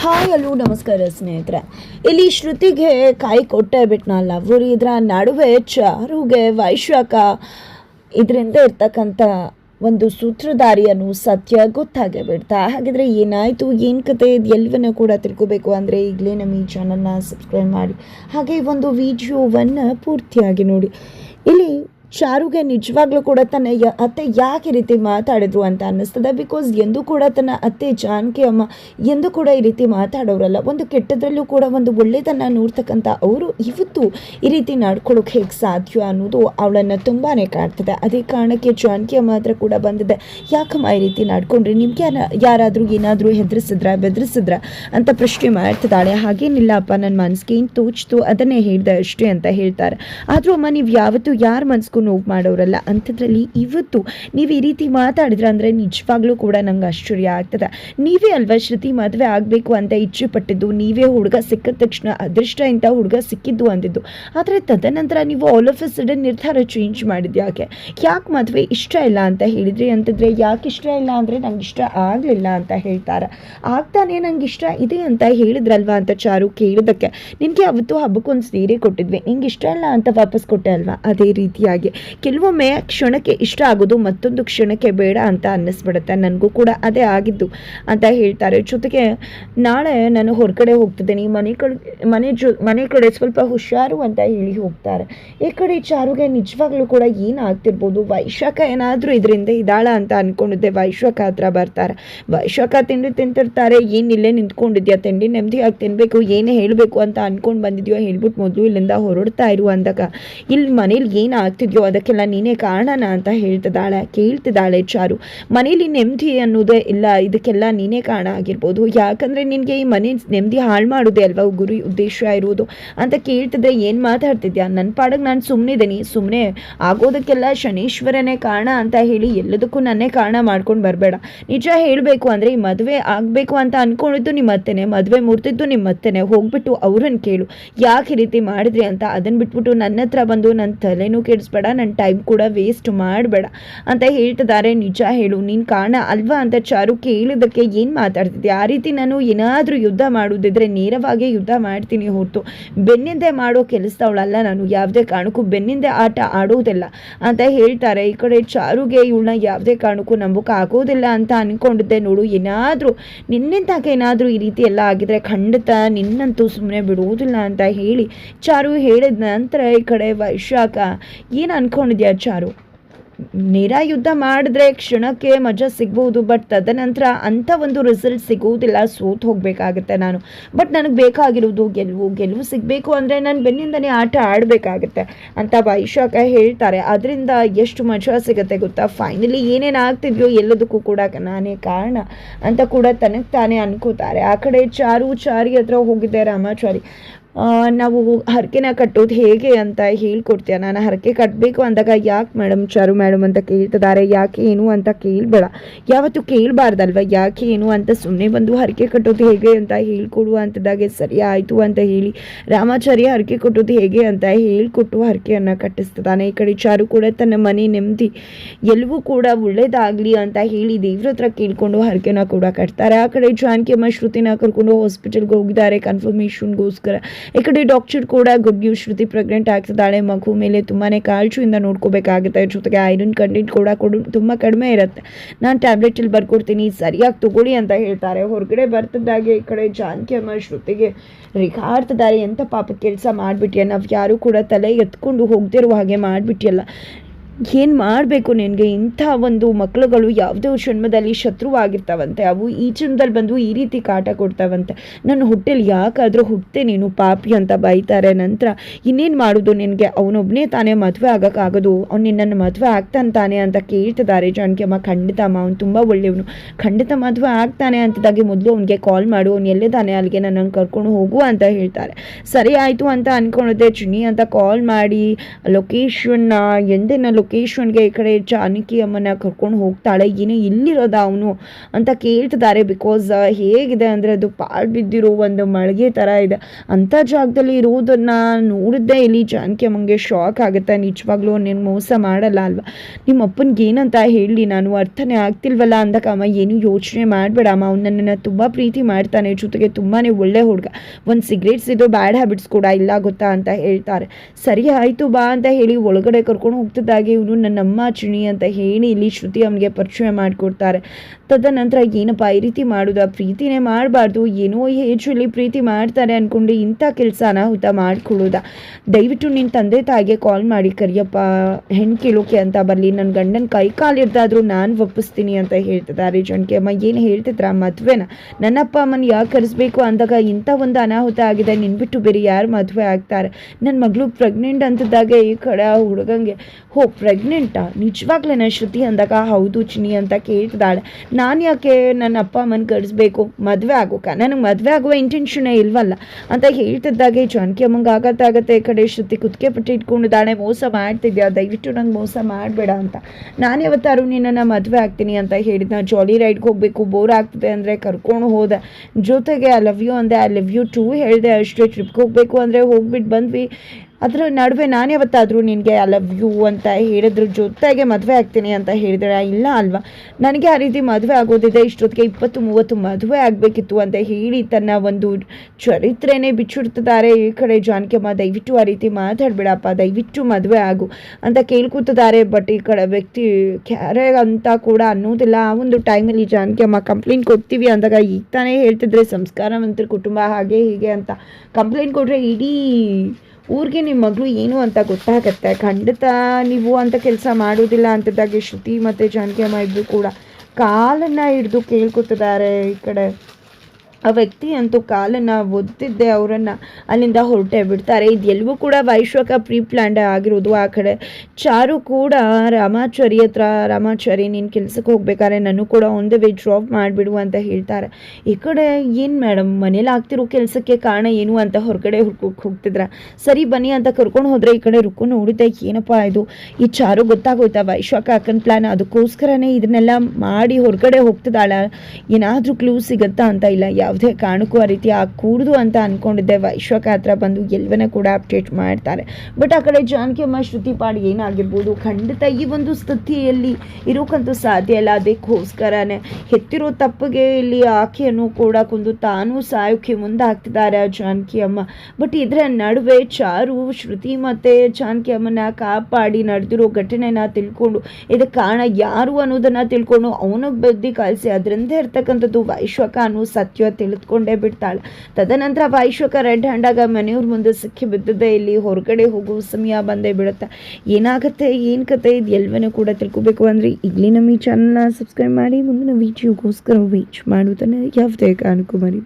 Hi, ಅಲ್ಲೂ ನಮಸ್ಕಾರ ಸ್ನೇಹಿತರೆ. ಇಲ್ಲಿ ಶ್ರುತಿಗೆ ಕಾಯಿ ಕೊಟ್ಟೆ ಬಿಟ್ನಲ್ಲ. ಅವರು ಇದರ ನಡುವೆ ಚಾರುಗೆ ವೈಶಾಖ ಇದರಿಂದ ಇರ್ತಕ್ಕಂಥ ಒಂದು ಸೂತ್ರಧಾರಿಯನ್ನು ಸತ್ಯ ಗೊತ್ತಾಗೇ ಬಿಡ್ತಾ ಹಾಗಿದ್ರೆ ಏನಾಯಿತು? ಏನು ಕತೆ? ಇದು ಎಲ್ಲವನ್ನ ಕೂಡ ತಿಳ್ಕೊಬೇಕು ಅಂದರೆ ಈಗಲೇ ನಮ್ಮ ಈ ಚಾನಲ್ನ ಸಬ್ಸ್ಕ್ರೈಬ್ ಮಾಡಿ. ಹಾಗೆ ಒಂದು ವಿಡಿಯೋವನ್ನು ಪೂರ್ತಿಯಾಗಿ ನೋಡಿ. ಇಲ್ಲಿ ಚಾರುಗೆ ನಿಜವಾಗ್ಲೂ ಕೂಡ ತನ್ನ ಯ, ಅತ್ತೆ ಯಾಕೆ ರೀತಿ ಮಾತಾಡಿದ್ರು ಅಂತ ಅನ್ನಿಸ್ತದೆ. ಬಿಕಾಸ್ ಎಂದೂ ಕೂಡ ತನ್ನ ಅತ್ತೆ ಜಾನಕಿ ಅಮ್ಮ ಎಂದೂ ಕೂಡ ಈ ರೀತಿ ಮಾತಾಡೋರಲ್ಲ. ಒಂದು ಕೆಟ್ಟದ್ರಲ್ಲೂ ಕೂಡ ಒಂದು ಒಳ್ಳೆಯದನ್ನು ನೋಡ್ತಕ್ಕಂಥ ಅವರು ಇವತ್ತು ಈ ರೀತಿ ನಡ್ಕೊಳ್ಳೋಕೆ ಹೇಗೆ ಸಾಧ್ಯ ಅನ್ನೋದು ಅವಳನ್ನು ತುಂಬಾ ಕಾಡ್ತದೆ ಅದೇ ಕಾರಣಕ್ಕೆ ಜಾನಕಿ ಅಮ್ಮ ಹತ್ರ ಕೂಡ ಬಂದಿದೆ. ಯಾಕಮ್ಮ ಈ ರೀತಿ ನಡ್ಕೊಂಡ್ರಿ? ನಿಮ್ಗೆ ಯಾರ, ಯಾರಾದರೂ ಏನಾದರೂ ಹೆದರಿಸಿದ್ರ, ಬೆದರಿಸಿದ್ರ ಅಂತ ಪ್ರಶ್ನೆ ಮಾಡ್ತಿದ್ದಾಳೆ. ಹಾಗೇನಿಲ್ಲಪ್ಪ ನನ್ನ ಮನಸ್ಸಿಗೆ ಏನು ತೋಚ್ತು ಅದನ್ನೇ ಹೇಳಿದೆ ಅಷ್ಟೇ ಅಂತ ಹೇಳ್ತಾರೆ. ಆದರೂ ಅಮ್ಮ, ನೀವು ಯಾವತ್ತೂ ಯಾರ ಮನ್ಸಿಗೂ ನೋವು ಮಾಡೋರಲ್ಲ. ಅಂಥದ್ರಲ್ಲಿ ಇವತ್ತು ನೀವು ಈ ರೀತಿ ಮಾತಾಡಿದ್ರೆ ಅಂದರೆ ನಿಜವಾಗ್ಲೂ ಕೂಡ ನಂಗೆ ಆಶ್ಚರ್ಯ ಆಗ್ತದೆ. ನೀವೇ ಅಲ್ವಾ ಶ್ರುತಿ ಮದುವೆ ಆಗಬೇಕು ಅಂತ ಇಚ್ಛೆ ಪಟ್ಟಿದ್ದು ನೀವೇ ಹುಡುಗ ಸಿಕ್ಕಿದ ತಕ್ಷಣ ಅದೃಷ್ಟ ಇಂಥ ಹುಡುಗ ಸಿಕ್ಕಿದ್ದು ಅಂದಿದ್ದು. ಆದರೆ ತದನಂತರ ನೀವು ಆಲ್ ಆಫ್ ಅ ಸಡನ್ ನಿರ್ಧಾರ ಚೇಂಜ್ ಮಾಡಿದ್ದು ಯಾಕೆ? ಯಾಕೆ ಮದುವೆ ಇಷ್ಟ ಇಲ್ಲ ಅಂತ ಹೇಳಿದ್ರಿ ಅಂತಂದರೆ, ಯಾಕೆ ಇಷ್ಟ ಇಲ್ಲ ಅಂದರೆ ನಂಗೆ ಇಷ್ಟ ಆಗಲಿಲ್ಲ ಅಂತ ಹೇಳ್ತಾರೆ. ಆಗ್ತಾನೆ ನಂಗೆ ಇಷ್ಟ ಇದೆ ಅಂತ ಹೇಳಿದ್ರಲ್ವಾ ಅಂತ ಚಾರು ಕೇಳಿದಕ್ಕೆ ನಿನಗೆ ಅವತ್ತು ಹಬ್ಬಕ್ಕೊಂದು ಸೀರೆ ಕೊಟ್ಟಿದ್ವಿ. ನಿಂಗೆ ಇಷ್ಟ ಇಲ್ಲ ಅಂತ ವಾಪಸ್ ಕೊಟ್ಟೆ ಅಲ್ವಾ? ಅದೇ ರೀತಿಯಾಗಿ. ಕೆಲವೊಮ್ಮೆ ಕ್ಷಣಕ್ಕೆ ಇಷ್ಟ ಆಗೋದು ಮತ್ತೊಂದು ಕ್ಷಣಕ್ಕೆ ಬೇಡ ಅಂತ ಅನ್ನಿಸ್ಬಿಡುತ್ತೆ. ನನಗೂ ಕೂಡ ಅದೇ ಆಗಿದ್ದು ಅಂತ ಹೇಳ್ತಾರೆ. ಜೊತೆಗೆ ನಾಳೆ ನಾನು ಹೊರಗಡೆ ಹೋಗ್ತಿದ್ದೀನಿ. ಮನೆ ಕಡೆ, ಮನೆ ಜೊ, ಮನೆ ಕಡೆ ಸ್ವಲ್ಪ ಹುಷಾರು ಅಂತ ಹೇಳಿ ಹೋಗ್ತಾರೆ. ಈ ಕಡೆ ಚಾರುಗೆ ನಿಜವಾಗ್ಲೂ ಕೂಡ ಏನಾಗ್ತಿರ್ಬೋದು? ವೈಶಾಖ ಏನಾದರೂ ಇದರಿಂದ ಇದ್ದಾಳ ಅಂತ ಅಂದ್ಕೊಂಡಿದ್ದೆ ವೈಶಾಖ ಹತ್ರ ಬರ್ತಾರೆ. ವೈಶಾಖ ತಿಂಡಿ ತಿಂತಿರ್ತಾರೆ. ಏನು ಇಲ್ಲೇ ನಿಂತ್ಕೊಂಡಿದ್ಯಾ? ತಿಂಡಿ ನೆಮ್ಮದಿಯಾಗಿ ತಿನ್ನಬೇಕು ಏನೇ ಹೇಳಬೇಕು ಅಂತ ಅಂದ್ಕೊಂಡು ಬಂದಿದ್ಯೋ ಹೇಳ್ಬಿಟ್ಟು ಮೊದಲು ಇಲ್ಲಿಂದ ಹೊರಡ್ತಾ ಇರು ಅಂದಾಗ. ಇಲ್ಲಿ ಮನೇಲಿ ಏನು ಅದಕ್ಕೆಲ್ಲ ನೀನೇ ಕಾರಣನ ಅಂತ ಹೇಳ್ತಿದ್ದಾಳೆ, ಕೇಳ್ತಿದ್ದಾಳೆ ಚಾರು. ಮನೇಲಿ ನೆಮ್ಮದಿ ಅನ್ನೋದೇ ಇಲ್ಲ, ಇದಕ್ಕೆಲ್ಲ ನೀನೇ ಕಾರಣ ಆಗಿರ್ಬೋದು. ಯಾಕಂದರೆ ನಿನಗೆ ಈ ಮನೆ ನೆಮ್ಮದಿ ಹಾಳು ಮಾಡೋದೇ ಅಲ್ವಾ ಗುರಿ ಉದ್ದೇಶ ಇರುವುದು ಅಂತ ಕೇಳ್ತಿದ್ರೆ ಏನು ಮಾತಾಡ್ತಿದ್ಯಾ? ನನ್ನ ಪಾಡಕ್ಕೆ ನಾನು ಸುಮ್ಮನಿದ್ದೀನಿ ಸುಮ್ಮನೆ ಆಗೋದಕ್ಕೆಲ್ಲ ಶನೀಶ್ವರನೇ ಕಾರಣ ಅಂತ ಹೇಳಿ ಎಲ್ಲದಕ್ಕೂ ನನ್ನೇ ಕಾರಣ ಮಾಡ್ಕೊಂಡು ಬರಬೇಡ. ನಿಜ ಹೇಳಬೇಕು ಅಂದರೆ ಈ ಮದುವೆ ಆಗಬೇಕು ಅಂತ ಅಂದ್ಕೊಂಡಿದ್ದು ನಿಮ್ಮ ಅತ್ತೆನೆ ಮದುವೆ ಮುರ್ತಿದ್ದು ನಿಮ್ಮ ಅತ್ತೆನೆ ಹೋಗ್ಬಿಟ್ಟು ಅವ್ರನ್ನ ಕೇಳು. ಯಾಕೆ ರೀತಿ ಮಾಡಿದ್ರಿ ಅಂತ ಅದನ್ನು ಬಿಟ್ಬಿಟ್ಟು ನನ್ನ ಹತ್ರ ಬಂದು ನನ್ನ ತಲೆನೂ ಕೆಡಿಸ್ಬೇಡ. ನನ್ನ ಟೈಮ್ ಕೂಡ ವೇಸ್ಟ್ ಮಾಡಬೇಡ. ಅಂತ ಹೇಳ್ತಿದ್ದಾರೆ. ನಿಜ ಹೇಳು, ನೀನು ಕಾರಣ ಅಲ್ವಾ ಅಂತ ಚಾರು ಕೇಳಿದ್ದಕ್ಕೆ ಏನು ಮಾತಾಡ್ತಿದ್ದೆ ಆ ರೀತಿ ನಾನು ಏನಾದರೂ ಯುದ್ಧ ಮಾಡೋದಿದ್ರೆ ನೇರವಾಗಿ ಯುದ್ಧ ಮಾಡ್ತೀನಿ ಹೊರತು. ಬೆನ್ನಿಂದೆ ಮಾಡೋ ಕೆಲಸದವಳಲ್ಲ ನಾನು. ಯಾವುದೇ ಕಾರಣಕ್ಕೂ ಬೆನ್ನಿಂದೆ ಆಟ ಆಡೋದಿಲ್ಲ ಅಂತ ಹೇಳ್ತಾರೆ. ಈ ಕಡೆ ಚಾರುಗೆ ಇವಳನ್ನ ಯಾವುದೇ ಕಾರಣಕ್ಕೂ ನಂಬಕ್ಕೆ ಆಗೋದಿಲ್ಲ ಅಂತ ಅಂದ್ಕೊಂಡಿದ್ದೆ ನೋಡು, ಏನಾದರೂ ನಿನ್ನಿಂದಾಗ ಏನಾದರೂ ಈ ರೀತಿ ಎಲ್ಲ ಆಗಿದ್ರೆ ಖಂಡಿತ ನಿನ್ನಂತೂ ಸುಮ್ಮನೆ ಬಿಡುವುದಿಲ್ಲ ಅಂತ ಹೇಳಿ ಚಾರು ಹೇಳಿದ ನಂತರ ಈ ಕಡೆ ವೈಶಾಖ, ಏನು ಅನ್ಕೊಂಡಿದ್ಯಾ ಚಾರು? ನೇರ ಯುದ್ಧ ಮಾಡಿದ್ರೆ ಕ್ಷಣಕ್ಕೆ ಮಜಾ ಸಿಗ್ಬೋದು ಬಟ್ ತದನಂತರ ಅಂಥ ಒಂದು ರಿಸಲ್ಟ್ ಸಿಗುವುದಿಲ್ಲ. ಸೋತ್ ಹೋಗಬೇಕಾಗುತ್ತೆ ನಾನು. ಬಟ್ ನನಗೆ ಬೇಕಾಗಿರೋದು ಗೆಲುವು. ಗೆಲುವು ಸಿಗಬೇಕು ಅಂದರೆ ನಾನು ಬೆನ್ನಿಂದನೇ ಆಟ ಆಡಬೇಕಾಗುತ್ತೆ ಅಂತ ವೈಶಾಖ ಹೇಳ್ತಾರೆ. ಅದರಿಂದ ಎಷ್ಟು ಮಜಾ ಸಿಗುತ್ತೆ ಗೊತ್ತಾ? ಫೈನಲಿ ಏನೇನು ಆಗ್ತಿದ್ಯೋ ಎಲ್ಲದಕ್ಕೂ ಕೂಡ ನಾನೇ ಕಾರಣ ಅಂತ ಕೂಡ ತನಗೆ ತಾನೇ ಅನ್ಕೋತಾರೆ. ಆ ಕಡೆ ಚಾರು ಚಾರಿ ಹತ್ರ ಹೋಗಿದ್ದೆ ರಾಮಾಚಾರಿ. ನಾವು ಹರಕೆನ ಕಟ್ಟೋದು ಹೇಗೆ ಅಂತ ಹೇಳ್ಕೊಡ್ತೀಯ? ನಾನು ಹರಕೆ ಕಟ್ಟಬೇಕು ಅಂದಾಗ ಯಾಕೆ ಮೇಡಮ್ ಚಾರು ಮೇಡಮ್ ಅಂತ ಕೇಳ್ತಿದ್ದಾರೆ? ಯಾಕೆ ಏನು ಅಂತ ಕೇಳಬೇಡ. ಯಾವತ್ತು ಕೇಳಬಾರ್ದಲ್ವ? ಯಾಕೆ ಏನು ಅಂತ ಸುಮ್ಮನೆ ಬಂದು ಹರಕೆ ಕಟ್ಟೋದು ಹೇಗೆ ಅಂತ ಹೇಳ್ಕೊಡು ಅಂತದಾಗೆ ಸರಿ ಆಯಿತು ಅಂತ ಹೇಳಿ ರಾಮಾಚಾರ್ಯ ಹರಕೆ ಕಟ್ಟೋದು ಹೇಗೆ ಅಂತ ಹೇಳ್ಕೊಟ್ಟು ಹರಕೆಯನ್ನು ಕಟ್ಟಿಸ್ತಿದ್ದಾನೆ. ಈ ಕಡೆ ಚಾರು ಕೂಡ ತನ್ನ ಮನೆ ನೆಮ್ಮದಿ ಎಲ್ಲವೂ ಕೂಡ ಒಳ್ಳೇದಾಗಲಿ ಅಂತ ಹೇಳಿ ದೇವ್ರ ಹತ್ರ ಕೇಳಿಕೊಂಡು ಹರಕೆನ ಕೂಡ ಕಟ್ತಾರೆ. ಆ ಕಡೆ ಜಾನಕಿ ಅಮ್ಮ ಶ್ರುತಿನ ಕರ್ಕೊಂಡು ಹಾಸ್ಪಿಟಲ್ಗೆ ಹೋಗಿದ್ದಾರೆ. ಕನ್ಫರ್ಮೇಷನ್ಗೋಸ್ಕರ ಈ ಕಡೆ ಡಾಕ್ಟರ್ ಕೂಡ ಗುಗ್ಗಿಯು ಶ್ರುತಿ ಪ್ರೆಗ್ನೆಂಟ್ ಆಗ್ತಿದ್ದಾಳೆ. ಮಗು ಮೇಲೆ ತುಂಬಾ ಕಾಳಜಿಯಿಂದ ನೋಡ್ಕೋಬೇಕಾಗುತ್ತೆ. ಜೊತೆಗೆ ಐರನ್ ಕಂಟೆಂಟ್ ಕೂಡ ಕೊಡು ತುಂಬ ಕಡಿಮೆ ಇರುತ್ತೆ. ನಾನು ಟ್ಯಾಬ್ಲೆಟಲ್ಲಿ ಬರ್ಕೊಡ್ತೀನಿ. ಸರಿಯಾಗಿ ತಗೊಳ್ಳಿ ಅಂತ ಹೇಳ್ತಾರೆ. ಹೊರಗಡೆ ಬರ್ತಿದ್ದಾಗೆ ಈ ಕಡೆ ಜಾನಕಿ ಅಮ್ಮ ಶ್ರುತಿಗೆ ರಿಗಾಡ್ತಿದ್ದಾರೆ. ಎಂಥ ಪಾಪ ಕೆಲಸ ಮಾಡಿಬಿಟ್ಟಿಯ ನಾವು ಯಾರೂ ಕೂಡ ತಲೆ ಎತ್ಕೊಂಡು ಹೋಗ್ತಿರುವ ಹಾಗೆ ಮಾಡಿಬಿಟ್ಟಿಯಲ್ಲ ಏನು ಮಾಡಬೇಕು ನಿನಗೆ? ಇಂಥ ಒಂದು ಮಕ್ಕಳುಗಳು ಯಾವುದೋ ಜನ್ಮದಲ್ಲಿ ಶತ್ರುವಾಗಿರ್ತಾವಂತೆ. ಅವು ಈ ಜನ್ಮದಲ್ಲಿ ಬಂದು ಈ ರೀತಿ ಕಾಟ ಕೊಡ್ತಾವಂತೆ. ನನ್ನ ಹೊಟ್ಟೆಲಿ ಯಾಕಾದರೂ ಹುಟ್ಟೆ ನೀನು, ಪಾಪಿ ಅಂತ ಬೈತಾರೆ. ನಂತರ ಇನ್ನೇನು ಮಾಡೋದು ನಿನಗೆ? ಅವನೊಬ್ಬನೇ ತಾನೇ ಮದುವೆ ಆಗೋಕ್ಕಾಗೋದು. ಅವ್ನು ನಿನ್ನನ್ನು ಮದುವೆ ಆಗ್ತಾನೆ ತಾನೆ ಅಂತ ಕೇಳ್ತಿದ್ದಾರೆ ಜಾನಕಿಯಮ್ಮ. ಖಂಡಿತ ಅಮ್ಮ ಅವ್ನು ತುಂಬ ಒಳ್ಳೆಯವನು. ಖಂಡಿತ ಮದುವೆ ಆಗ್ತಾನೆ ಅಂತದಾಗಿ ಮೊದಲು ಅವನಿಗೆ ಕಾಲ್ ಮಾಡು. ಅವ್ನು ಎಲ್ಲಿದ್ದಾನೆ ಅಲ್ಲಿಗೆ ನನ್ನನ್ನು ಕರ್ಕೊಂಡು ಹೋಗು ಅಂತ ಹೇಳ್ತಾರೆ. ಸರಿ ಆಯಿತು ಅಂತ ಅಂದ್ಕೊಂಡಿದ್ದೆ ಚಿನ್ನಿ ಅಂತ ಕಾಲ್ ಮಾಡಿ ಲೊಕೇಶನ್ನ ಎಂದಿನ ಲೊಕೇಶನ್ಗೆ ಈ ಕಡೆ ಜಾನಕಿ ಅಮ್ಮನ ಕರ್ಕೊಂಡು ಹೋಗ್ತಾಳೆ. ಏನು ಇಲ್ಲಿರೋದ ಅವನು ಅಂತ ಕೇಳ್ತಿದ್ದಾರೆ. ಬಿಕಾಸ್ ಹೇಗಿದೆ ಅಂದರೆ ಅದು ಪಾಳು ಬಿದ್ದಿರೋ ಒಂದು ಮಳಿಗೆ ಥರ ಇದೆ. ಅಂಥ ಜಾಗದಲ್ಲಿ ಇರೋದನ್ನ ನೋಡಿದ್ದೆ ಇಲ್ಲಿ ಜಾನಕಿ ಅಮ್ಮಂಗೆ ಶಾಕ್ ಆಗುತ್ತೆ. ನಿಜವಾಗ್ಲೂ ನೀನು ಮೋಸ ಮಾಡಲ್ಲ ಅಲ್ವಾ? ನಿಮ್ಮ ಅಪ್ಪನಿಗೆ ಏನಂತ ಹೇಳಿ? ನಾನು ಅರ್ಥನೇ ಆಗ್ತಿಲ್ವಲ್ಲ ಅಂದಾಗ ಅಮ್ಮ ಏನು ಯೋಚನೆ ಮಾಡಬೇಡ ಅಮ್ಮ. ಅವ್ನು ನನ್ನನ್ನು ತುಂಬ ಪ್ರೀತಿ ಮಾಡ್ತಾನೆ. ಜೊತೆಗೆ ತುಂಬಾ ಒಳ್ಳೆ ಹುಡುಗ. ಒಂದು ಸಿಗರೇಟ್ಸ್ ಇದು ಬ್ಯಾಡ್ ಹ್ಯಾಬಿಟ್ಸ್ ಕೂಡ ಇಲ್ಲ ಗೊತ್ತಾ ಅಂತ ಹೇಳ್ತಾರೆ. ಸರಿ, ಆಯಿತು ಬಾ ಅಂತ ಹೇಳಿ ಒಳಗಡೆ ಕರ್ಕೊಂಡು ಹೋಗ್ತಿದ್ದಾಗೆ ಇವನು ನನ್ನ ಅಮ್ಮ ಚಿಣಿ ಅಂತ ಹೇಳಿ ಇಲ್ಲಿ ಶ್ರುತಿ ಅವನಿಗೆ ಪರಿಚಯ ಮಾಡಿಕೊಡ್ತಾರೆ. ತದನಂತರ ಏನಪ್ಪ ಈ ರೀತಿ ಮಾಡೋದ? ಪ್ರೀತಿನೇ ಮಾಡಬಾರ್ದು. ಏನೋ ಇಲ್ಲಿ ಪ್ರೀತಿ ಮಾಡ್ತಾರೆ ಅಂದ್ಕೊಂಡು ಇಂಥ ಕೆಲಸ ಅನಾಹುತ ಮಾಡ್ಕೊಳ್ಳೋದ? ದಯವಿಟ್ಟು ನಿನ್ನ ತಂದೆ ತಾಯಿಗೆ ಕಾಲ್ ಮಾಡಿ, ಕರಿಯಪ್ಪ ಹೆಣ್ಣು ಕೇಳೋಕೆ ಅಂತ ಬರಲಿ. ನನ್ನ ಗಂಡನ ಕೈ ಕಾಲಿರ್ದಾದ್ರೂ ನಾನು ಒಪ್ಪಿಸ್ತೀನಿ ಅಂತ ಹೇಳ್ತಿದ್ದಾರೆ ಜನಕ್ಕೆ ಅಮ್ಮ. ಏನು ಹೇಳ್ತಿದ್ರ? ಮದುವೆನ? ನನ್ನಪ್ಪ ಅಮ್ಮನ ಯಾಕೆ ಕರೆಸ್ಬೇಕು ಅಂದಾಗ ಇಂಥ ಒಂದು ಅನಾಹುತ ಆಗಿದೆ. ನಿನ್ಬಿಟ್ಟು ಬೇರೆ ಯಾರು ಮದುವೆ ಆಗ್ತಾರೆ? ನನ್ನ ಮಗಳು ಪ್ರೆಗ್ನೆಂಟ್ ಅಂತಿದ್ದಾಗ ಈ ಕಡೆ ಹುಡುಗಂಗೆ. ಹೋ ಪ್ರೆಗ್ನೆಂಟಾ ನಿಜವಾಗ್ಲೇನ ಶ್ರುತಿ ಅಂದಾಗ, ಹೌದು ಚಿನಿ ಅಂತ ಕೇಳ್ತಿದ್ದಾಳೆ. ನಾನು ಯಾಕೆ ನನ್ನ ಅಪ್ಪ ಅಮ್ಮನ ಕರೆಸ್ಬೇಕು? ಮದುವೆ ಆಗೋಕ? ನನಗೆ ಮದುವೆ ಆಗುವ ಇಂಟೆನ್ಷನೇ ಇಲ್ವಲ್ಲ? ಅಂತ ಹೇಳ್ತಿದ್ದಾಗೆ. ಜಾನಕಿ ಅಮ್ಮಂಗೆ ಆಗತ್ತಾಗತ್ತೆ ಈ ಕಡೆ ಶ್ರುತಿ ಕುತ್ತಿಗೆ ಪಟ್ಟಿ ಇಟ್ಕೊಂಡಿದ್ದಾಳೆ. ಮೋಸ ಮಾಡ್ತಿದ್ಯಾ? ದಯವಿಟ್ಟು ನಂಗೆ ಮೋಸ ಮಾಡಬೇಡ ಅಂತ. ನಾನು ಯಾವತ್ತಾರು ನಿನ್ನನ್ನು ಮದುವೆ ಆಗ್ತೀನಿ ಅಂತ ಹೇಳಿದ ನಾನು ಜಾಲಿ ರೈಡ್ಗೆ ಹೋಗಬೇಕು. ಬೋರ್ ಆಗ್ತದೆ ಅಂದರೆ ಕರ್ಕೊಂಡು ಹೋದೆ. ಜೊತೆಗೆ ಐ ಲವ್ ಯು ಅಂದೆ. ಐ ಲವ್ ಯು ಟೂ ಹೇಳಿದೆ. ಅಷ್ಟೇ ಟ್ರಿಪ್ಗೆ ಹೋಗಬೇಕು ಅಂದರೆ ಹೋಗ್ಬಿಟ್ಟು ಬಂದ್ವಿ. ಅದರ ನಡುವೆ ನಾನು ಯಾವತ್ತಾದರೂ ನಿನಗೆ ಐ ಲವ್ ಯು ಅಂತ ಹೇಳಿದ್ರ, ಜೊತೆಗೆ ಮದುವೆ ಆಗ್ತೀನಿ ಅಂತ ಹೇಳಿದ್ರೆ ಇಲ್ಲ ಅಲ್ವಾ? ನನಗೆ ಆ ರೀತಿ ಮದುವೆ ಆಗೋದಿದೆ, ಇಷ್ಟೊತ್ತಿಗೆ ಇಪ್ಪತ್ತು, ಮೂವತ್ತು ಮದುವೆ ಆಗಬೇಕಿತ್ತು ಅಂತ ಹೇಳಿ ತನ್ನ ಒಂದು ಚರಿತ್ರೆನೇ ಬಿಚ್ಚಿಡ್ತಿದ್ದಾರೆ. ಈ ಕಡೆ ಜಾನಕಿಯಮ್ಮ, ದಯವಿಟ್ಟು ಆ ರೀತಿ ಮಾತಾಡಬೇಡಪ್ಪ, ದಯವಿಟ್ಟು ಮದುವೆ ಆಗು ಅಂತ ಕೇಳ್ಕೊತಿದ್ದಾರೆ. ಬಟ್ ಈ ಕಡೆ ವ್ಯಕ್ತಿ ಕ್ಯಾರೆ ಅಂತ ಕೂಡ ಅನ್ನೋದಿಲ್ಲ. ಆ ಒಂದು ಟೈಮಲ್ಲಿ ಜಾನಕಿಯಮ್ಮ ಕಂಪ್ಲೇಂಟ್ ಕೊಡ್ತೀವಿ ಅಂದಾಗ ಈಗ ತಾನೇ ಹೇಳ್ತಿದ್ರೆ, ಸಂಸ್ಕಾರವಂತರ ಕುಟುಂಬ ಹಾಗೆ ಹೀಗೆ ಅಂತ. ಕಂಪ್ಲೇಂಟ್ ಕೊಟ್ಟರೆ ಇಡೀ ಊರಿಗೆ ನಿಮ್ಮ ಮಗಳು ಏನು ಅಂತ ಗೊತ್ತಾಗತ್ತೆ. ಖಂಡಿತ ನೀವು ಅಂತ ಕೆಲಸ ಮಾಡೋದಿಲ್ಲ ಅಂತದಾಗೆ ಶ್ರುತಿ ಮತ್ತು ಜಾನಕಿ ಅಮ್ಮ ಇಬ್ಬರು ಕೂಡ ಕಾಲನ್ನು ಹಿಡಿದು ಕೇಳ್ಕೊತಿದ್ದಾರೆ ಈ ಕಡೆ. ಆ ವ್ಯಕ್ತಿ ಅಂತೂ ಕಾಲನ್ನು ಒದ್ದಿದ್ದೆ ಅವರನ್ನು ಅಲ್ಲಿಂದ ಹೊರಟೇ ಬಿಡ್ತಾರೆ. ಇದೆಲ್ಲವೂ ಕೂಡ ವೈಶ್ವಕ ಪ್ರೀ ಪ್ಲ್ಯಾಂಡ್ ಆಗಿರೋದು. ಆ ಕಡೆ ಚಾರು ಕೂಡ ರಾಮಾಚಾರಿ ಹತ್ರ, ರಾಮಾಚಾರಿ ನೀನು ಕೆಲಸಕ್ಕೆ ಹೋಗ್ಬೇಕಾದ್ರೆ ನಾನು ಕೂಡ ಆನ್ ದ ವೇ ಡ್ರಾಪ್ ಮಾಡಿಬಿಡು ಅಂತ ಹೇಳ್ತಾರೆ. ಈ ಕಡೆ ಏನು ಮೇಡಮ್ ಮನೇಲಿ ಆಗ್ತಿರೋ ಕೆಲಸಕ್ಕೆ ಕಾರಣ ಏನು ಅಂತ ಹೊರಗಡೆ ಹುಡ್ಕೋಕೆ ಹೋಗ್ತಿದ್ರ? ಸರಿ ಬನ್ನಿ ಅಂತ ಕರ್ಕೊಂಡು ಹೋದರೆ ಈ ಕಡೆ ರುಕ್ಕೊಂಡು ನೋಡಿದ್ದೆ ಏನಪ್ಪ ಇದು? ಈ ಚಾರು ಗೊತ್ತಾಗೋಯ್ತಾ? ವೈಶ್ವಕ ಅಕ್ಕನ ಪ್ಲ್ಯಾನ್ ಅದಕ್ಕೋಸ್ಕರನೇ ಇದನ್ನೆಲ್ಲ ಮಾಡಿ ಹೊರಗಡೆ ಹೋಗ್ತಿದ್ದಾಳ. ಏನಾದರೂ ಕ್ಲೂ ಸಿಗುತ್ತಾ ಅಂತ ಇಲ್ಲ. ಯಾವುದೇ ಕಾರಣಕ್ಕೂ ಆ ರೀತಿ ಆಗಕೂಡ್ದು ಅಂತ ಅಂದ್ಕೊಂಡಿದ್ದೆ ವೈಶ್ವಕ ಹತ್ರ ಬಂದು ಎಲ್ಲವನ್ನ ಕೂಡ ಅಪ್ಡೇಟ್ ಮಾಡ್ತಾರೆ. ಬಟ್ ಆ ಕಡೆ ಜಾನಕಿ ಅಮ್ಮ, ಶ್ರುತಿ ಪಾಡ್ ಏನಾಗಿರ್ಬೋದು? ಖಂಡಿತ ಈ ಒಂದು ಸ್ಥಿತಿಯಲ್ಲಿ ಇರೋಕ್ಕಂತೂ ಸಾಧ್ಯ ಇಲ್ಲ. ಅದಕ್ಕೋಸ್ಕರನೇ ಹೆತ್ತಿರೋ ತಪ್ಪಿಗೆ ಇಲ್ಲಿ ಆಕೆಯನ್ನು ಕೂಡ ಕೊಂದು ತಾನೂ ಸಾಯೋಕೆ ಮುಂದಾಗ್ತಿದ್ದಾರೆ ಆ ಜಾನಕಿ ಅಮ್ಮ. ಬಟ್ ಇದರ ನಡುವೆ ಚಾರು, ಶ್ರುತಿ ಮತ್ತು ಜಾನಕಿ ಅಮ್ಮನ ಕಾಪಾಡಿ ನಡೆದಿರೋ ಘಟನೆನ ತಿಳ್ಕೊಂಡು, ಇದಕ್ಕೆ ಕಾರಣ ಯಾರು ಅನ್ನೋದನ್ನು ತಿಳ್ಕೊಂಡು ಅವನಿಗೆ ಬುದ್ಧಿ ಕಲಿಸಿ, ಅದರಿಂದ ಇರ್ತಕ್ಕಂಥದ್ದು ವೈಶ್ವಕ ಅನ್ನೋ ಸತ್ಯ ತಿಳಿದುಕೊಂಡೇ ಬಿಡ್ತಾಳೆ. ತದನಂತರ ವೈಶ್ವಕ ರೆಡ್ ಹ್ಯಾಂಡಾಗ ಮನೆಯವ್ರ ಮುಂದೆ ಸಿಕ್ಕಿ ಬಿದ್ದದೆ ಇಲ್ಲಿ ಹೊರಗಡೆ ಹೋಗುವ ಸಮಯ ಬಂದೇ ಬಿಡುತ್ತೆ. ಏನಾಗುತ್ತೆ? ಏನು ಕತೆ? ಇದು ಎಲ್ಲವನ್ನೂ ಕೂಡ ತಿಳ್ಕೊಬೇಕು ಅಂದರೆ ಈಗಲೇ ನಮ್ಮ ಈ ಚಾನಲ್ನ ಸಬ್ಸ್ಕ್ರೈಬ್ ಮಾಡಿ, ಮುಂದಿನ ವೀಡಿಯೋಗೋಸ್ಕರ ವೇಟ್ ಮಾಡುವುದನ್ನು ಯಾವುದೇ ಕಾರಣಕ್ಕೂ ಮರಿ.